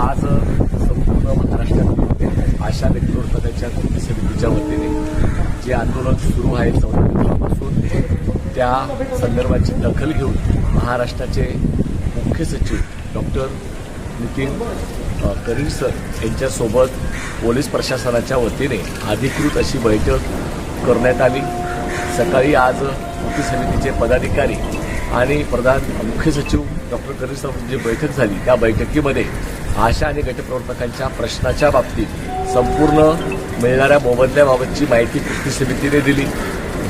आज संपूर्ण महाराष्ट्रात आशा नेतृत्वाच्या कृती समितीच्या वतीने. जे आंदोलन सुरू आहे चौदा दिवसापासून त्या संदर्भाची दखल घेऊन महाराष्ट्राचे मुख्य सचिव डॉक्टर नितीन करीर सर यांच्यासोबत पोलीस प्रशासनाच्या वतीने अधिकृत अशी बैठक करण्यात आली. सकाळी आज कृती समितीचे पदाधिकारी आणि प्रधान मुख्य सचिव डॉक्टर करीर सर जी बैठक झाली. त्या बैठकीमध्ये आशा आणि गटप्रवर्तकांच्या प्रश्नाच्या बाबतीत संपूर्ण मिळणाऱ्या मोबदल्याबाबतची माहिती कृती समितीने दिली.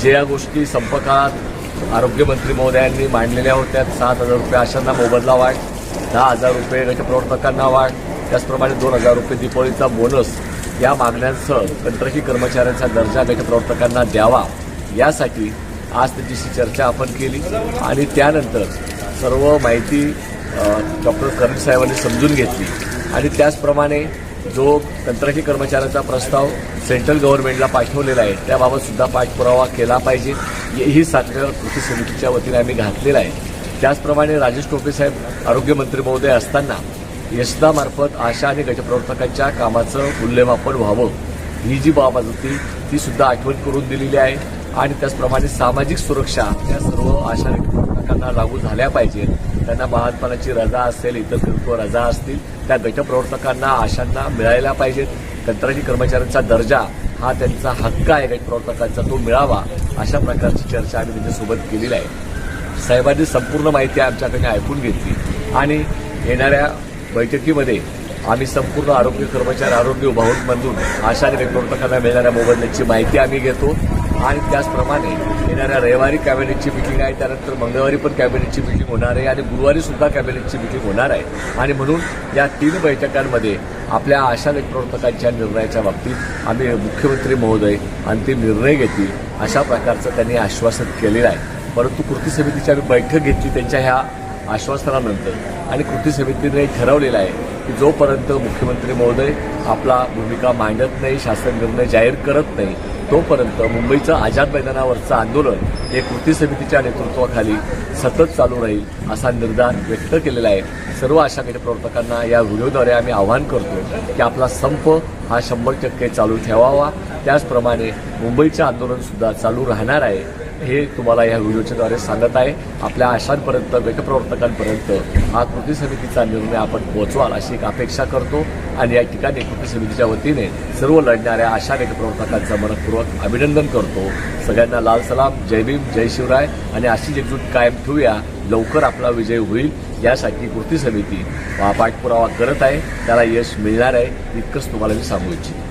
जे या गोष्टी संपकाळात आरोग्यमंत्री महोदयांनी मांडलेल्या होत्या सात हजार रुपये आशांना मोबदला वाढ दहा हजार रुपये गटप्रवर्तकांना वाढ त्याचप्रमाणे दोन हजार रुपये दीपावलीचा बोनस या मागण्यांसह कंत्राटी कर्मचाऱ्यांचा दर्जा गटप्रवर्तकांना द्यावा यासाठी आज त्याच्याशी चर्चा आपण केली आणि त्यानंतर सर्व माहिती डॉक्टर करण साहेबांनी समजून घेतली. आणि त्याचप्रमाणे जो कंत्राटी कर्मचाऱ्यांचा प्रस्ताव सेंट्रल गव्हर्नमेंटला पाठवलेला आहे त्याबाबत सुद्धा पाठपुरावा केला पाहिजे. ही साखर कृती समितीच्या वतीने आम्ही घातलेला आहे. त्याचप्रमाणे राजेश टोपे साहेब आरोग्यमंत्री महोदय असताना यशदामार्फत आशा आणि गटप्रवर्तकांच्या कामाचं मूल्यमापन व्हावं. ही जी बाब होती ती सुद्धा आठवण करून दिलेली आहे. आणि त्याचप्रमाणे सामाजिक सुरक्षा या सर्व आशा गटप्रवर्तकांना लागू झाल्या पाहिजेत. त्यांना महात्मानाची रजा असेल इतर किरकोळ रजा असतील त्या गटप्रवर्तकांना आशांना मिळायला पाहिजेत. कंत्राटी कर्मचाऱ्यांचा दर्जा हा त्यांचा हक्क आहे गटप्रवर्तकांचा तो मिळावा अशा प्रकारची चर्चा आम्ही त्यांच्यासोबत केलेली आहे. साहेबांनी संपूर्ण माहिती आमच्याकडे ऐकून घेतली आणि येणाऱ्या बैठकीमध्ये आम्ही संपूर्ण आरोग्य कर्मचारी आरोग्य विभागामधून आशा आणि गटप्रवर्तकांना मिळणाऱ्या मोबदल्याची माहिती आम्ही घेतो. आणि त्याचप्रमाणे येणाऱ्या रविवारी कॅबिनेटची मिटिंग आहे त्यानंतर मंगळवारी पण कॅबिनेटची मिटिंग होणार आहे आणि गुरुवारी सुद्धा कॅबिनेटची मिटिंग होणार आहे. आणि म्हणून या तीन बैठकांमध्ये आपल्या आशा प्रवर्तकांच्या निर्णयाच्या बाबतीत आम्ही मुख्यमंत्री महोदय अंतिम निर्णय घेतील अशा प्रकारचं त्यांनी आश्वासन केलेलं आहे. परंतु कृती समितीची आम्ही बैठक घेतली त्यांच्या ह्या आश्वासनानंतर. आणि कृती समितीने ठरवलेलं आहे की जोपर्यंत मुख्यमंत्री महोदय आपला भूमिका मांडत नाही शासन निर्णय जाहीर करत नाही तोपर्यंत मुंबईचं आझाद मैदानावरचं आंदोलन हे कृती समितीच्या नेतृत्वाखाली सतत चालू राहील असा निर्धार व्यक्त केलेला आहे. सर्व आशा प्रवर्तकांना या व्हिडिओद्वारे आम्ही आवाहन करतो की आपला संप हा शंभर टक्के चालू ठेवावा. त्याचप्रमाणे मुंबईचं आंदोलनसुद्धा चालू राहणार आहे. हे तुम्हाला या व्हिडिओच्याद्वारे सांगत आहे. आपल्या आशांपर्यंत गटप्रवर्तकांपर्यंत हा कृती समितीचा निर्णय आपण पोहोचवाल अशी एक अपेक्षा करतो. आणि या ठिकाणी कृती समितीच्या वतीने सर्व लढणाऱ्या आशा गटप्रवर्तकांचं मनपूर्वक अभिनंदन करतो. सगळ्यांना लाल सलाम. जय भीम जय शिवराय. आणि अशीच एकजूट कायम ठेवूया. लवकर आपला विजय होईल. यासाठी कृती समिती पाठपुरावा करत आहे. त्याला यश मिळणार आहे इतकंच तुम्हाला मी सांगू इच्छितो.